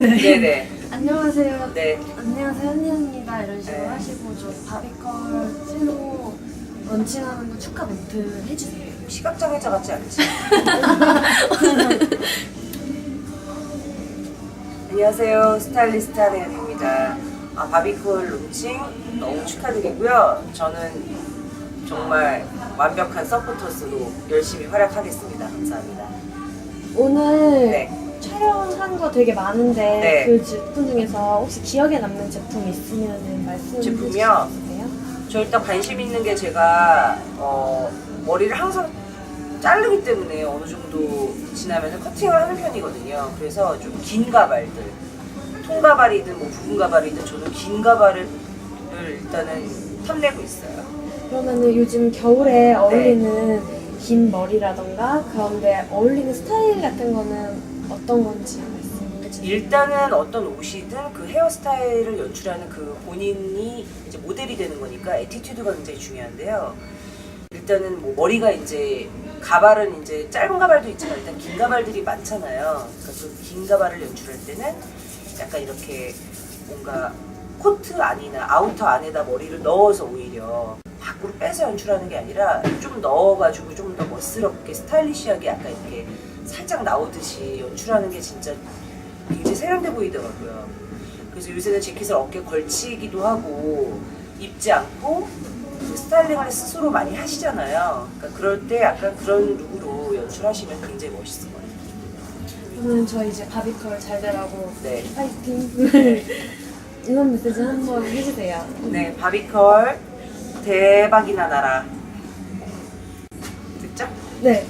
네네. 안녕하세요. 네. 안녕하세요, 현니입니다. 이런 식으로 네. 하시고 좀 바비컬 새로 런칭하는 거 축하 멘트 해주세요. 시각장애자 같지 않지? 안녕하세요. 스타일리스트 한혜연입니다. 아, 바비콜 론칭 너무 축하드리고요. 저는 정말 완벽한 서포터스로 열심히 활약하겠습니다. 감사합니다. 오늘 네. 촬영한 거 되게 많은데 네. 그 제품 중에서 혹시 기억에 남는 제품 있으면 말씀해 제품이요? 있으세요? 저 일단 관심 있는 게 제가 어, 머리를 항상 자르기 때문에 어느 정도 지나면 커팅을 하는 편이거든요. 그래서 좀 긴 가발들, 통가발이든 뭐 부분 가발이든 저는 긴 가발을 일단은 탐내고 있어요. 그러면은 요즘 겨울에 어울리는 긴 머리라던가 그런데 어울리는 스타일 같은 거는 어떤 건지 말씀해 주세요. 일단은 어떤 옷이든 그 헤어스타일을 연출하는 그 본인이 이제 모델이 되는 거니까 에티튜드가 굉장히 중요한데요. 일단은 뭐 머리가 이제 가발은 이제 짧은 가발도 있지만 일단 긴 가발들이 많잖아요. 그러니까 그 긴 가발을 연출할 때는 약간 이렇게 뭔가 코트 안이나 아우터 안에다 머리를 넣어서 오히려 밖으로 빼서 연출하는 게 아니라 좀 넣어가지고 좀 더 멋스럽게 스타일리시하게 약간 이렇게 살짝 나오듯이 연출하는 게 진짜 굉장히 세련돼 보이더라고요. 그래서 요새는 재킷을 어깨에 걸치기도 하고 입지 않고 그 스타일링을 스스로 많이 하시잖아요. 그러니까 그럴 때 약간 그런 룩으로 연출하시면 굉장히 멋있을 것 같아요. 그러면 저 이제 바비컬 잘 되라고 네. 파이팅 네. 이런 메시지 한번 해주세요. 네, 바비컬 대박이나 나라. 듣죠? 네.